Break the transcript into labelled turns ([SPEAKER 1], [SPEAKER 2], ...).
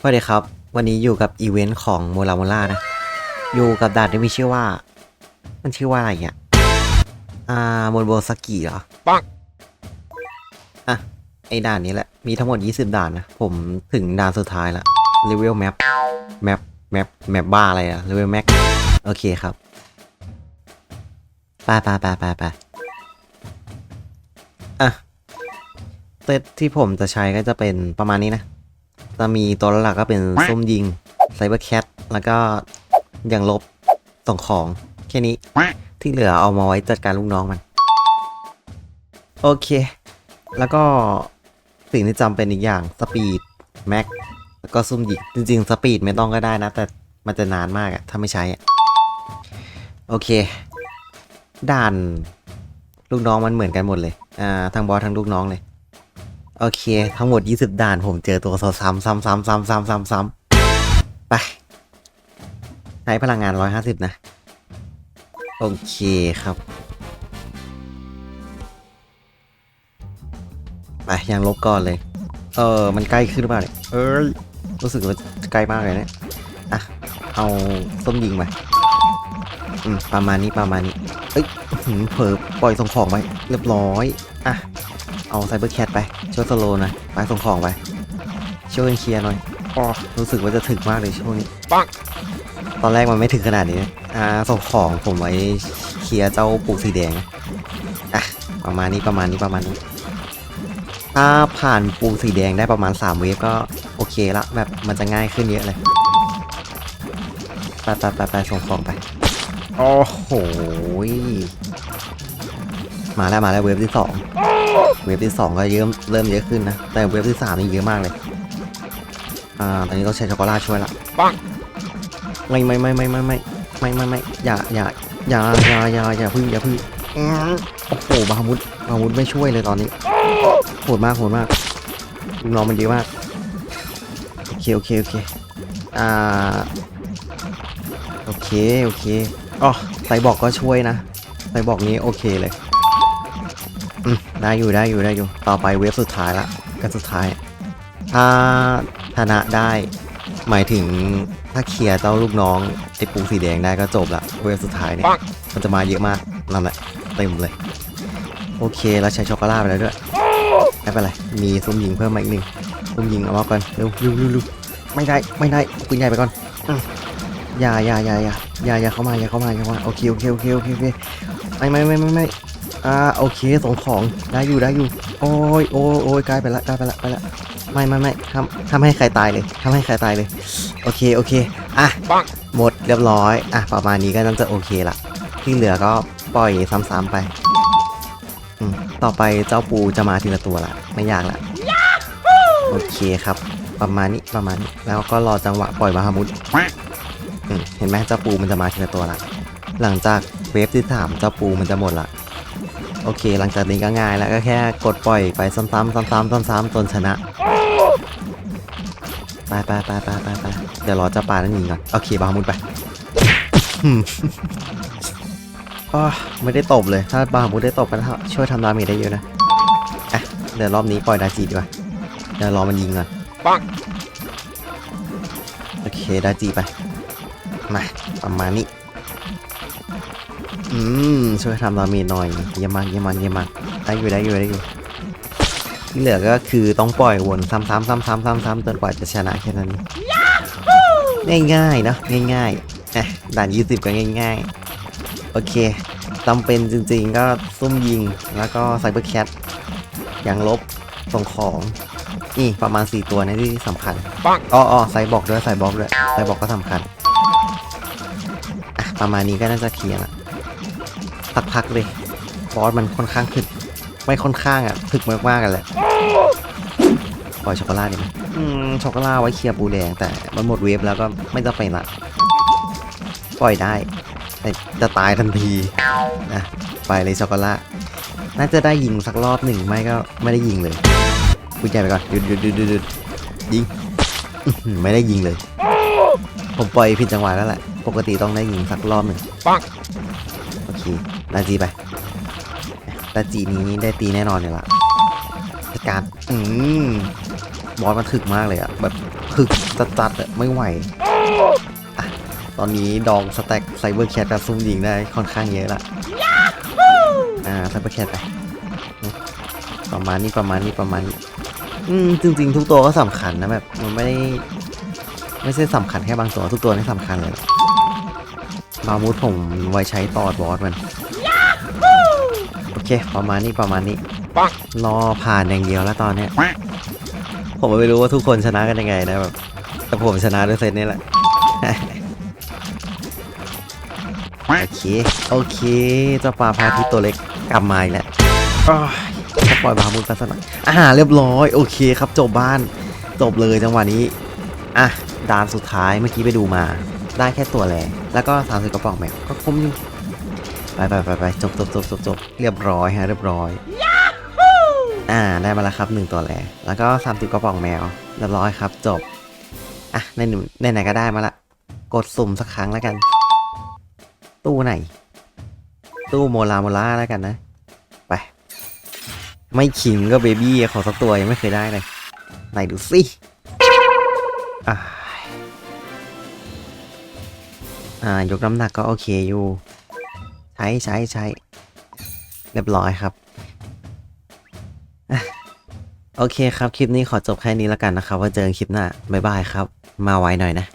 [SPEAKER 1] สวัสดีครับ วันนี้อยู่กับอีเวนต์ของโมลาโมล่านะ อยู่กับด่านที่มีชื่อว่า มันชื่อว่าอะไรเนี่ยอ่าโมโบสกิเหรอ
[SPEAKER 2] ปัง
[SPEAKER 1] อะ ไอด่านนี้แหละ มีทั้งหมด 20 ด่านนะ ผมถึงด่านสุดท้ายละเลเวลแมปแมปแมปแมปบ้าอะไรอะเลเวลแม็กโอเคครับไปไปไปไปไปอะเซตที่ผมจะใช้ก็จะเป็นประมาณนี้นะ จะมีตัวหลักก็เป็นส้มยิงไซเบอร์แคทแล้วก็อย่างลบส่งของแค่นี้ที่เหลือเอามาไว้จัดการลูกน้องมัน โอเค แล้วก็สิ่งที่จำเป็นอีกอย่างสปีดแม็กแล้วก็ซุ่มยิงจริง ๆ สปีดไม่ต้องก็ได้นะ แต่มันจะนานมากอะถ้าไม่ใช้อะโอเค ด่านลูกน้องมันเหมือนกันหมดเลยอ่าทั้งบอสทั้งลูกน้องเลย โอเค ทั้งหมด 20 ด่านผมเจอตัวซ้ำซ้ำซ้ำซ้ำซ้ำซ้ำซ้ำไป ใช้พลังงาน 150 นะ โอเคครับ ไปยังลบก่อนเลย เออ มันใกล้ขึ้นหรือเปล่าเนี่ยเออรู้สึกว่าใกล้มากเลยเนะี่ยอะ เอาต้มยิงไปอืม ประมาณนี้ประมาณนี้ เอ้ยเผลอปล่อยส่งของไปเรียบร้อย อะ เอาไซเบอร์แคทไปช่วยสโลว์หนะไปส่งของไปช่วยกันเคลียร์หน่อยอ๋อรู้สึกว่าจะถึกมากเลยช่วงนี้
[SPEAKER 2] ปัง
[SPEAKER 1] ตอนแรกมันไม่ถึงขนาดนี้นะอ่าส่งของผมไว้เคลียร์เจ้าปูสีแดงนะอะประมาณนี้ประมาณนี้ประมาณนี้ถ้าผ่านปูสีแดงได้ประมาณ3เวฟก็โอเคละแบบมันจะง่ายขึ้นเยอะเลยไปไปไปไปส่งของไปโอ้โหยมาแล้วมาแล้วเวฟที่สอง เวฟที่สองก็เริ่มเริ่มเยอะขึ้นนะ แต่เวฟที่สามนี่เยอะมากเลย อ่า ตอนนี้ต้องใช้ช็อกโกแลตช่วยละ
[SPEAKER 2] ปัง
[SPEAKER 1] ไม่ไม่ไม่ไม่ไม่ไม่ไม่ไม่ไม่อย่าอย่าอย่าอย่าอย่าอย่าพึ่งอย่าพึ่งอื้อโอ้โหบามุดบามุดไม่ช่วยเลยตอนนี้โหดมากโหดมากลูกน้องมันเยอะมากโอเคโอเคโอเคอ่าโอเคโอเคอ๋อไซบอกก็ช่วยนะไซบอกนี้โอเคเลย อืมได้อยู่ได้อยู่ได้อยู่ ต่อไปเวฟสุดท้ายละกันสุดท้าย ถ้าชนะได้ หมายถึงถ้าเคลียร์เจ้าลูกน้องไอ้ปูสีแดงได้ก็จบละเวฟสุดท้ายเนี่ย
[SPEAKER 2] ปัง
[SPEAKER 1] มันจะมาเยอะมากนั่นแหละเต็มเลย โอเคแล้วใช้ช็อกโกแลตไปแล้วด้วยไม่เป็นไรมีซุ้มยิงเพิ่มมาอีกหนึ่งซุ้มยิงเอามาก่อนเร็วเร็วเร็วเร็วไม่ได้ไม่ได้ปืนใหญ่ไปก่อนอืมอย่าอย่าอย่าอย่าอย่าอย่าเข้ามาอย่าเข้ามาอย่าเข้ามาโอเคโอเคโอเคโอเคโอเคไม่ไม่ไม่ไม่ไม่ อ่าโอเคส่งของได้อยู่ได้อยู่ โอ้ยโอ้ยโอ้ยใกล้ไปละใกล้ไปละไปละไม่ไม่ไม่ทำทำให้ใครตายเลยทำให้ใครตายเลย โอเคโอเคอะ
[SPEAKER 2] ปัง
[SPEAKER 1] หมดเรียบร้อยอะประมาณนี้ก็น่าจะโอเคละที่เหลือก็ปล่อยซ้ำๆไปอืมต่อไปเจ้าปูจะมาทีละตัวละไม่ยากละโอเคครับ ประมาณนี้ประมาณนี้แล้วก็รอจังหวะปล่อยมาฮามุดอืมเห็นไหมเจ้าปูมันจะมาทีละตัวละหลังจากเวฟที่สามเจ้าปูมันจะหมดละ โอเค หลังจากนี้ก็ง่ายแล้วก็แค่กดปล่อยไปซ้ำๆซ้ำๆซ้ำๆจนชนะไปไปไปไปไปไปเดี๋ยวรอเจ้าปลานั่นยิงก่อนโอเคบามุดไปอืมอ้อไม่ได้ตบเลย ถ้าบามุดได้ตบก็ช่วยทำดาเมจได้เยอะนะอะเดี๋ยวรอบนี้ปล่อยดาจิดีกว่าเดี๋ยวรอมันยิงก่อน
[SPEAKER 2] ปัง
[SPEAKER 1] โอเคดาจิไปมาประมาณนี้ อืมช่วยทำดาเมจหน่อยเยี่ยมมากเยี่ยมมากเยี่ยมมากได้อยู่ได้อยู่ได้อยู่ที่เหลือก็คือต้องปล่อยวนซ้ำๆซ้ำๆซ้ำๆซ้ำๆจนกว่าจะชนะแค่นั้นง่ายๆนะง่ายๆอะด่าน20ก็ง่าย ๆ โอเคจำเป็นจริงๆก็ซุ่มยิงแล้วก็ไซเบอร์แคทยังลบส่งของนี่ประมาณ 4 ตัวเนะที่สำคัญอ๋ออ๋อไซบอกด้วยไซบอกด้วยไซบอกก็สำคัญอะประมาณนี้ก็น่าจะเคลียร์ละ สักพักเลยบอสมันค่อนข้างถึก ไม่ค่อนข้างอะถึกมากมากๆกันแหละปล่อยช็อกโกแลตดีไหมอืมช็อกโกแลตไว้เคลียร์ปูแดงแต่มันหมดเวฟแล้วก็ไม่จะเป็นละปล่อยได้แต่จะตายทันทีนะไปเลยช็อกโกแลตน่าจะได้ยิงสักรอบหนึ่งไม่ก็ไม่ได้ยิงเลยพูดใจไปก่อนหยุดหยุดหยุดหยุดหยุดยิงอื้อหือไม่ได้ยิงเลย ผมปล่อยผิดจังหวะแล้วแหละ ปกติต้องได้ยิงสักรอบหนึ่ง
[SPEAKER 2] ปัง
[SPEAKER 1] โอเค ดาจีไปดาจีนี้ได้ตีแน่นอนเลยละการอืมบอสมันถึกมากเลยอะแบบถึกจัดๆอะไม่ไหวอะตอนนี้ดองสแต็กไซเบอร์แคทกับซุ่มยิงได้ค่อนข้างเยอะละอ่าไซเบอร์แคทไปประมาณนี้ประมาณนี้ประมาณนี้อืมจริง ๆ ทุกตัวก็สำคัญนะแบบมันไม่ได้ไม่ใช่สำคัญแค่บางตัวทุกตัวนี่สำคัญเลยบามูดผมไว้ใช้ตอดบอสมัน เค ประมาณนี้ประมาณนี้ รอผ่านอย่างเดียวแล้วตอนเนี้ย ผมไม่รู้ว่าทุกคนชนะกันยังไงนะแบบแต่ผมชนะด้วยเซตนี้แหละ โอเค โอเคเจ้าปลาพาทิตย์ตัวเล็กกลับมาอีกแล้วอ้าวจะปล่อยบามุนไปสักหน่อยอ่าเรียบร้อย โอเคครับจบบ้าน จบเลยจังหวะนี้ อะด่านสุดท้ายเมื่อกี้ไปดูมา ได้แค่ตัวแรงแล้วก็สามสิบกระป๋องแมวก็คุ้มอยู่ ไปไปไปไปจบจบจบจบจบเรียบร้อยฮะเรียบร้อยอ่าได้มาแล้วครับหนึ่งตัวแรกแล้วก็สามสิบกระป๋องแมวเรียบร้อยครับ จบ อะในหนึ่งในไหนๆก็ได้มาละ กดสุ่มสักครั้งแล้วกัน ตู้ไหน ตู้โมลาโมลาแล้วกันนะ ไป ไม่ขิงก็เบบี้ขอสักตัวยังไม่เคยได้เลย ไหนดูสิอ่าอ่ายกน้ำหนักก็โอเคอยู่ ใช้ใช้ใช้เรียบร้อยครับ โอเคครับ คลิปนี้ขอจบแค่นี้แล้วกันนะครับ ว่าเจอกันคลิปหน้า บ๊ายบายครับ มาไว้หน่อยนะ